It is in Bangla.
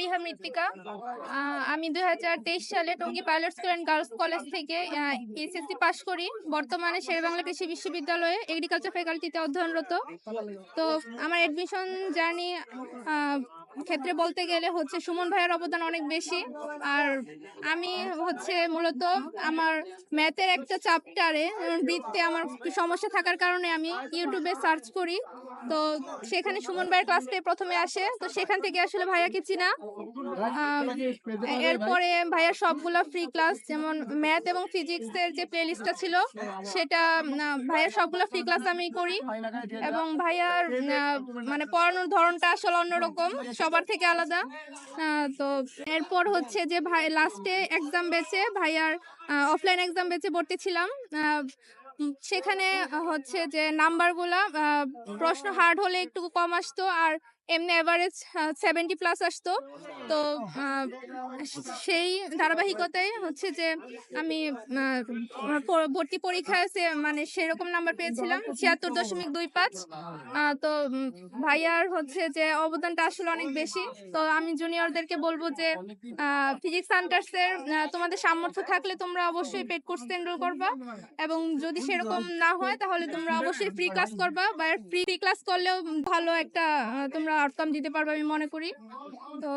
ফারিহা মৃত্তিকা। আমি দুই হাজার তেইশ সালে Tongi pilot school and girls college থেকে এইচএসসি পাশ করি। বর্তমানে শেরেবাংলা কৃষি বিশ্ববিদ্যালয়ে এগ্রিকালচার ফ্যাকাল্টিতে অধ্যয়নরত। তো আমার এডমিশন জার্নি ক্ষেত্রে বলতে গেলে হচ্ছে সুমন ভাইয়ের অবদান অনেক বেশি। আর আমি হচ্ছে মূলত আমার ম্যাথের একটা চ্যাপ্টারে বৃত্তে আমার সমস্যা থাকার কারণে আমি ইউটিউবে সার্চ করি। তো সেখানে সুমন ভাইয়ের ক্লাস পেয়ে প্রথমে আসে। তো সেখান থেকে আসলে ভাইয়াকে চিনা? এরপরে ভাইয়ার সবগুলো ফ্রি ক্লাস যেমন ম্যাথ এবং ফিজিক্সের যে প্লেলিস্টটা ছিল, সেটা ভাইয়ার সবগুলো ফ্রি ক্লাস আমি করি। এবং ভাইয়ার মানে পড়ানোর ধরনটা আসলে অন্যরকম, সবার থেকে আলাদা। তো এরপর হচ্ছে যে ভাই লাস্টে এক্সাম বেচে ভাইয়ার অফলাইন এক্সাম বেচে ভর্তি ছিলাম। সেখানে হচ্ছে যে নাম্বারগুলো প্রশ্ন হার্ড হলে একটু কম আসতো। আর এমনি এভারেজ সেভেন্টি প্লাস আসতো। তো সেই ধারাবাহিকতায় হচ্ছে যে, আমি ভর্তি পরীক্ষায় সে- মানে সেরকম নাম্বার পেয়েছিলাম, ছিয়াত্তর দশমিক দুই পাঁচ। তো ভাইয়ার হচ্ছে যে, অবদানটা আসলে অনেক বেশি। তো আমি জুনিয়রদেরকে বলব যে ফিজিক্স সান্টার্সের তোমাদের সামর্থ্য থাকলে তোমরা অবশ্যই পেড কোর্স এনরোল করবা। এবং যদি সেরকম না হয়, তাহলে তোমরা অবশ্যই ফ্রি ক্লাস করবা। বা ফ্রি ক্লাস করলেও ভালো একটা তোমরা আউটকাম দিতে পারবে আমি মনে করি। তো